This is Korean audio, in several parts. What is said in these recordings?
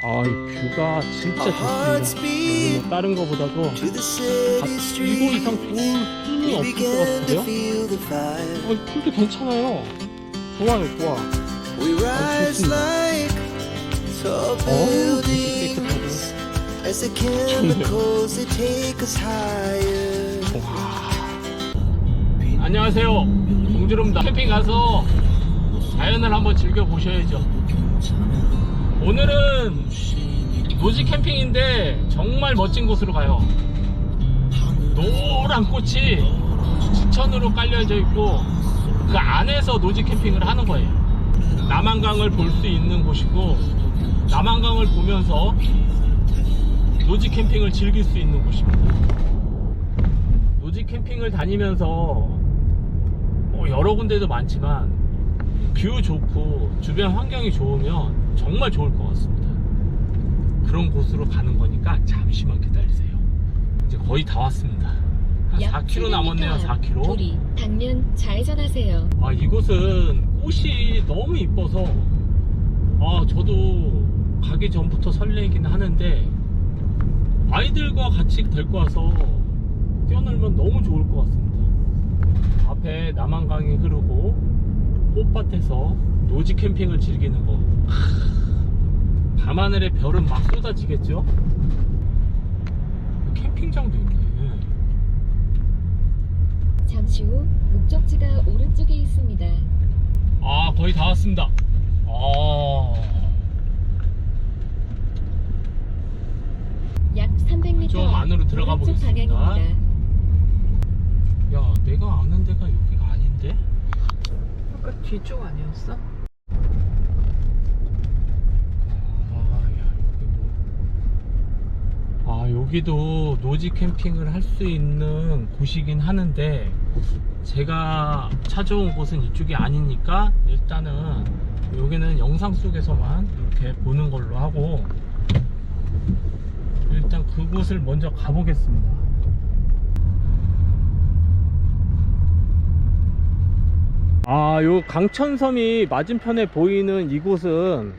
아, 이 뷰가 진짜 좋습니다. 뭐 다른 거보다도 아, 이거 이상 좋을 수는 없을 것 같은데요? 어, 이 풀도 괜찮아요. 좋아요, 좋아. Rise 좋습니다. 되게 깨끗하고. higher. 안녕하세요. 동주름다 캠핑 가서 자연을 한번 즐겨 보셔야죠. 오늘은 노지 캠핑인데 정말 멋진 곳으로 가요. 노란 꽃이 지천으로 깔려져 있고 그 안에서 노지 캠핑을 하는 거예요. 남한강을 볼 수 있는 곳이고 남한강을 보면서 노지 캠핑을 즐길 수 있는 곳입니다. 노지 캠핑을 다니면서 뭐 여러 군데도 많지만 뷰 좋고 주변 환경이 좋으면 정말 좋을 것 같습니다. 그런 곳으로 가는 거니까 잠시만 기다리세요. 이제 거의 다 왔습니다. 한 4km 남았네요. 4km. 도리 당면 좌회전하세요. 아 이곳은 꽃이 너무 이뻐서 아 저도 가기 전부터 설레긴 하는데 아이들과 같이 데리고 와서 뛰어놀면 너무 좋을 것 같습니다 앞에 남한강이 흐르고 꽃밭에서 노지 캠핑을 즐기는 거 크, 밤하늘에 별은 막 쏟아지겠죠 캠핑장도 있네 잠시 후 목적지가 오른쪽에 있습니다. 아 거의 다 왔습니다 아 약 300m 좀 안으로 들어가 오른쪽 보겠습니다. 방향입니다. 야, 내가 아는 데가 여기가 아닌데? 아까 뒤쪽 아니었어? 아, 야, 여기 뭐. 아, 여기도 노지 캠핑을 할 수 있는 곳이긴 하는데, 제가 찾아온 곳은 이쪽이 아니니까, 일단은, 여기는 영상 속에서만 이렇게 보는 걸로 하고, 일단 그곳을 먼저 가보겠습니다. 아, 요 강천섬이 맞은편에 보이는 이곳은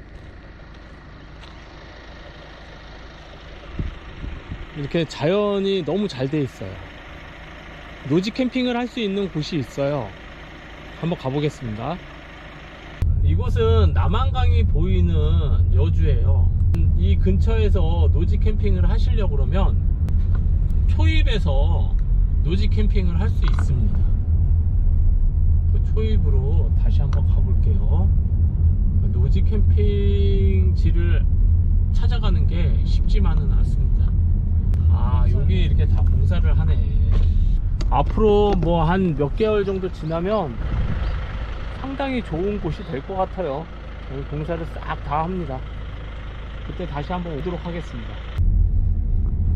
이렇게 자연이 너무 잘 돼 있어요. 노지 캠핑을 할 수 있는 곳이 있어요. 한번 가보겠습니다. 이곳은 남한강이 보이는 여주예요. 이 근처에서 노지 캠핑을 하시려고 그러면 초입에서 노지 캠핑을 할 수 있습니다. 그 초입으로 다시 한번 가볼게요. 노지 캠핑지를 찾아가는 게 쉽지만은 않습니다. 아, 여기 이렇게 다 공사를 하네. 앞으로 뭐 한 몇 개월 정도 지나면 상당히 좋은 곳이 될 것 같아요. 여기 공사를 싹 다 합니다. 그때 다시 한번 오도록 하겠습니다.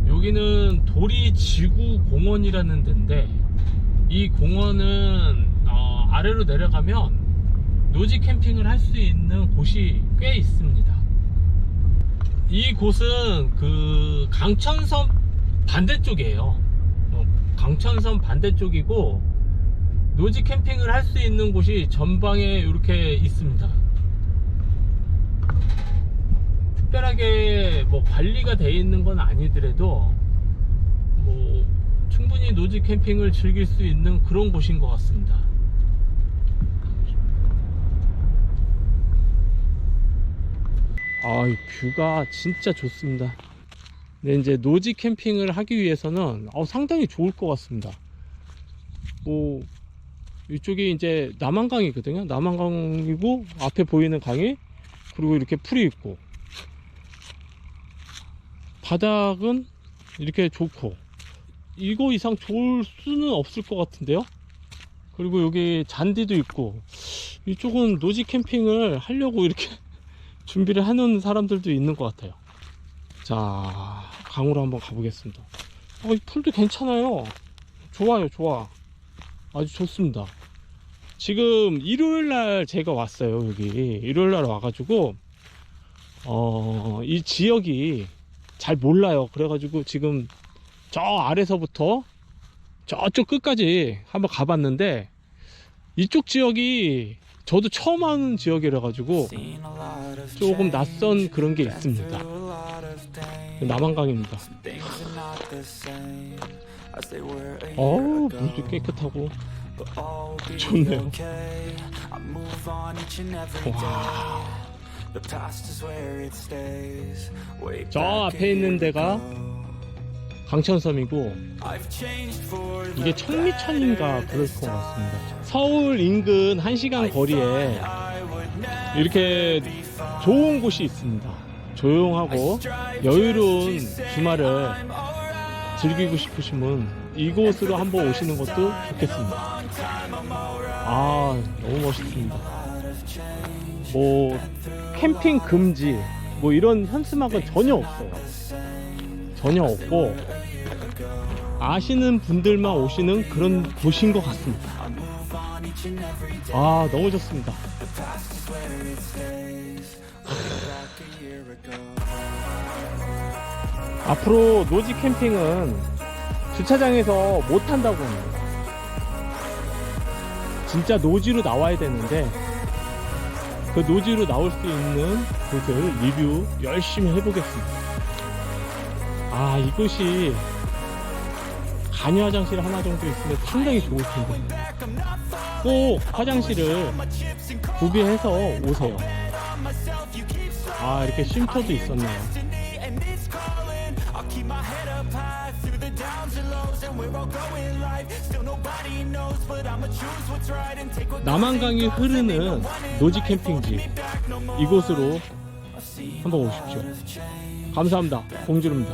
여기는 도리 지구 공원이라는 데인데 이 공원은 어, 아래로 내려가면 노지 캠핑을 할 수 있는 곳이 꽤 있습니다. 이 곳은 그 강천섬 반대쪽이에요. 어, 강천섬 반대쪽이고 노지 캠핑을 할 수 있는 곳이 전방에 이렇게 있습니다. 특별하게 뭐 관리가 돼 있는 건 아니더라도 뭐 충분히 노지 캠핑을 즐길 수 있는 그런 곳인 것 같습니다. 아, 이 뷰가 진짜 좋습니다. 근데 이제 노지 캠핑을 하기 위해서는 어, 상당히 좋을 것 같습니다. 뭐 이쪽이 이제 남한강이거든요. 남한강이고 앞에 보이는 강이 그리고 이렇게 풀이 있고 바닥은 이렇게 좋고 이거 이상 좋을 수는 없을 것 같은데요. 그리고 여기 잔디도 있고 이쪽은 노지 캠핑을 하려고 이렇게 준비를 해놓은 사람들도 있는 것 같아요. 자, 강으로 한번 가보겠습니다. 어, 이 풀도 괜찮아요. 좋아요, 좋아. 아주 좋습니다. 지금 일요일 날 제가 왔어요, 여기. 일요일 날 와가지고, 어, 이 지역이 잘 몰라요. 그래가지고 지금 저 아래서부터 저쪽 끝까지 한번 가봤는데, 이쪽 지역이 저도 처음 하는 지역이라 가지고 조금 낯선 그런 게 있습니다. 남한강입니다. 어우 물도 깨끗하고 좋네요. 와. 저 앞에 있는 데가 강천섬이고 이게 청미천인가 그럴 것 같습니다. 서울 인근 1시간 거리에 이렇게 좋은 곳이 있습니다. 조용하고 여유로운 주말을 즐기고 싶으시면 이곳으로 한번 오시는 것도 좋겠습니다. 아, 너무 멋있습니다. 뭐, 캠핑 금지, 뭐 이런 현수막은 전혀 없어요. 전혀 없고, 아시는 분들만 오시는 그런 곳인 것 같습니다. 아, 너무 좋습니다. 앞으로 노지 캠핑은 주차장에서 못 한다고 합니다. 진짜 노지로 나와야 되는데 그 노지로 나올 수 있는 곳을 리뷰 열심히 해보겠습니다. 아 이곳이 간이 화장실 하나 정도 있으면 상당히 좋을 텐데 꼭 화장실을 구비해서 오세요. 아 이렇게 쉼터도 있었네요. 남한강이 흐르는 노지 캠핑지 이곳으로 한번 오십시오. 감사합니다. 공주입니다.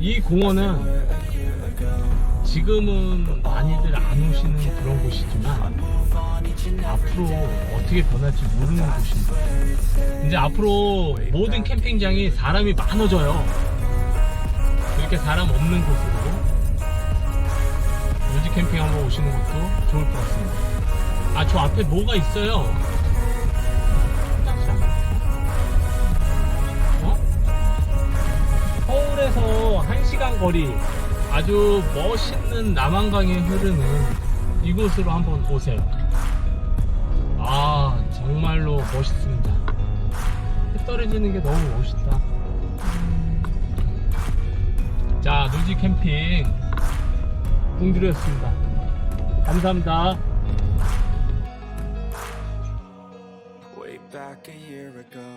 이 공원은 지금은 많이들 안 오시는 그런 곳이지만 앞으로 어떻게 변할지 모르는 곳입니다. 이제 앞으로 모든 캠핑장이 사람이 많아져요. 이렇게 사람 없는 곳으로 요지 캠핑 한번 오시는 것도 좋을 것 같습니다. 아, 저 앞에 뭐가 있어요. 1km 거리 아주 멋있는 남한강이 흐르는 이곳으로 한번 오세요. 아, 정말로 멋있습니다. 해 떨어지는 게 너무 멋있다. 자, 노지 캠핑 공들였습니다. 감사합니다. Way back a year ago.